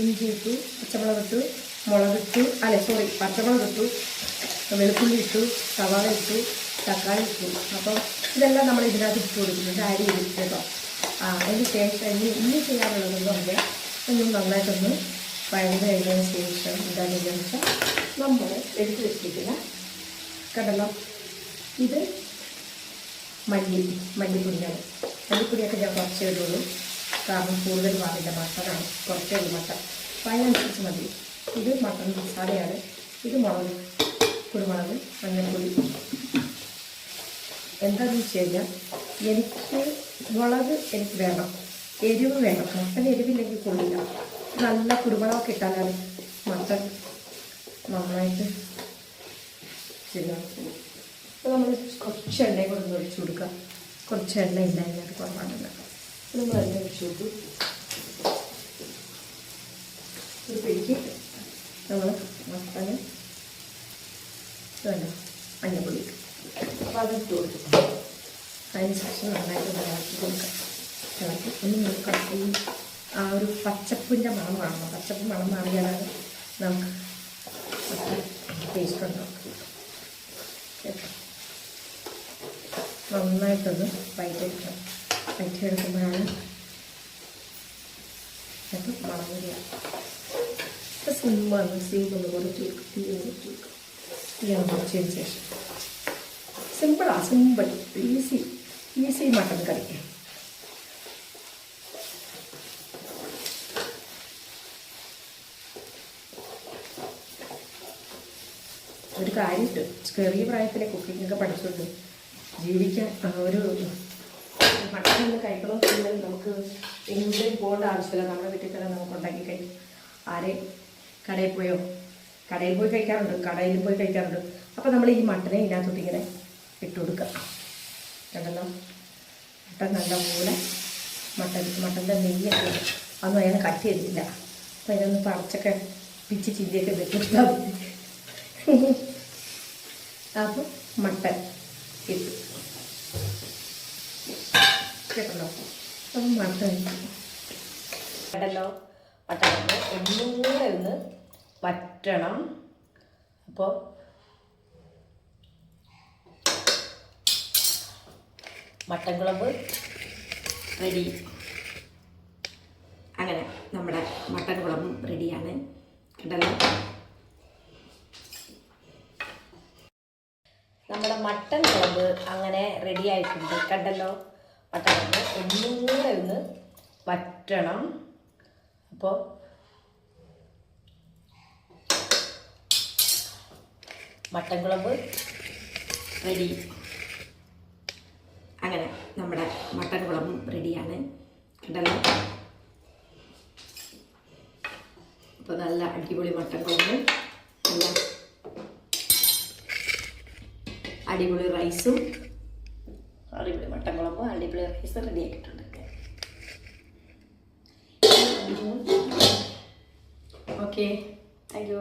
ഇഞ്ചി ഇട്ടു പച്ചമുളക് ഇട്ടു മുളകിട്ടു അല്ല സോറി പച്ചമുളക് ഇട്ടു വെളുത്തുള്ളി ഇട്ടു സവാള ഇട്ടു തക്കാളി ഇട്ടു. അപ്പം ഇതെല്ലാം നമ്മൾ ഇതിനകത്ത് ഇട്ട് കൊടുക്കുന്നുണ്ട് അരി ഇട്ട് കേട്ടോ. ആ അതിന് ശേഷം ഇനി ഇനി ചെയ്യാനുള്ളതെന്ന് പറഞ്ഞാൽ ഒന്നും നന്നായിട്ടൊന്ന് വഴന്ന് കഴിഞ്ഞതിന് ശേഷം എന്താണെന്ന് വെച്ചാൽ നമ്മൾ എടുത്ത് വെച്ചിരിക്കുന്ന കടല. ഇത് മല്ലി മല്ലിപ്പൊടിയാണ്. മല്ലിപ്പൊടിയൊക്കെ ഞാൻ കുറച്ചേ ഇടുള്ളൂ. കാരണം കൂടുതൽ പാടില്ല മട്ടനാണ്. കുറച്ചേ ഉള്ളൂ മട്ടൻ. അപ്പോൾ അതിനനുസരിച്ച് മതി. ഇത് മട്ടൺ മസാലയാണ്. ഇത് മുളക് കുരുമുളക് മഞ്ഞൾപ്പൊടി. എന്താണെന്ന് വെച്ച് കഴിഞ്ഞാൽ എനിക്ക് മുളക് എനിക്ക് വേണം. എരിവ് വേണം. മട്ടൻ എരിവില്ലെങ്കിൽ കൊള്ളില്ല. നല്ല കുരുമുളകൊക്കെ ഇട്ടാലാണ് മട്ടൻ നന്നായിട്ട് ശരിയാക്കും അപ്പോൾ നമ്മൾ കുറച്ച് എണ്ണയും ഒന്ന് ഒഴിച്ച് കൊടുക്കുക കുറച്ച് എണ്ണ ഇല്ല കുറവാണല്ലോ അപ്പോൾ നമ്മൾ അതിനെ വെച്ച് നോക്കും. ഒരു പിടിക്ക്. നമ്മൾ മസാല വേണ്ട മഞ്ഞപ്പൊടി. അപ്പോൾ അതിട്ട് കൊടുക്കും അതിന് ശേഷം നന്നായിട്ട് ഇളക്കി കൊടുക്കുക ഇളക്കി. ഒന്ന് നോക്കാം ആ ഒരു പച്ചപ്പിന്റെ മണം കാണണം പച്ചപ്പ് മണം മാറിയാലാണ് നമുക്ക് ടേസ്റ്റ് ഉണ്ടാവും കേട്ടോ. നന്നായിട്ടൊന്ന് വയറ്റെടുക്കണം വയറ്റെടുക്കുമ്പോഴാണ് അത് ഇപ്പം സിമ്മാണ് സിമ്മൊന്ന് കുറച്ച് തീ കുറച്ച് തീയാണ് കുറച്ചതിന് ശേഷം. സിമ്പിളാണ് simple easy easy mutton curry ഒരു കാര്യമുണ്ട്. ചെറിയ പ്രായത്തിലെ കുക്കിംഗ് ഒക്കെ പഠിച്ചുകൊണ്ട് ജീവിക്കാൻ ഒരു ഭക്ഷണം കഴിക്കണോ കഴിക്കണമെന്നുണ്ടെങ്കിൽ നമുക്ക് എങ്ങോട്ടും പോകേണ്ട ആവശ്യമില്ല. നമ്മുടെ വീട്ടിൽ തന്നെ നമുക്ക് ഉണ്ടാക്കി കഴിക്കും. ആരെയും കടയിൽ പോയോ? കടയിൽ പോയി കഴിക്കാറുണ്ട്. കടയിൽ പോയി കഴിക്കാറുണ്ട്. അപ്പോൾ നമ്മൾ ഈ മട്ടനെ ഇതിനകത്തോട്ട് ഇങ്ങനെ ഇട്ട് കൊടുക്കുക. കണ്ടല്ലോ മട്ടൻ നല്ല പോലെ മട്ടൻ മട്ടന്റെ നെയ്യൊക്കെ. അതൊന്നും അയാൾ കട്ട് ചെയ്തിട്ടില്ല. അപ്പോൾ അതിനൊന്ന് പറിച്ചൊക്കെ പിച്ച് ചില്ലിയൊക്കെ വെച്ചിട്ടാൽ മതി. അപ്പോൾ മട്ടൻ ഇട്ടു കേട്ടല്ലോ. അപ്പം മട്ടൻ കേട്ടല്ലോ മട്ടൻ ഒന്നും വറ്റണം അപ്പോൾ മട്ടൻ കുളമ്പ് റെഡി അങ്ങനെ നമ്മുടെ മട്ടൻ കുളമ്പ് റെഡിയാണ് കണ്ടല്ലോ? നമ്മുടെ മട്ടൻ കുളമ്പ് അങ്ങനെ റെഡി ആയിട്ടുണ്ട്. കണ്ടല്ലോ? കുളമ്പ് ഒന്നും കൂടെ ഒന്ന് വറ്റണം. അപ്പോൾ മട്ടൻ കുളമ്പ് റെഡി അങ്ങനെ നമ്മുടെ മട്ടൻ കുളമ്പും റെഡിയാണ് കണ്ടല്ലോ? അപ്പോൾ നല്ല അടിപൊളി മട്ടൻ കുളമ്പ് അടിപൊളി റൈസും അടിപൊളി റൈസ് റെഡി ആക്കിയിട്ടുണ്ട് ഓക്കെ താങ്ക് യു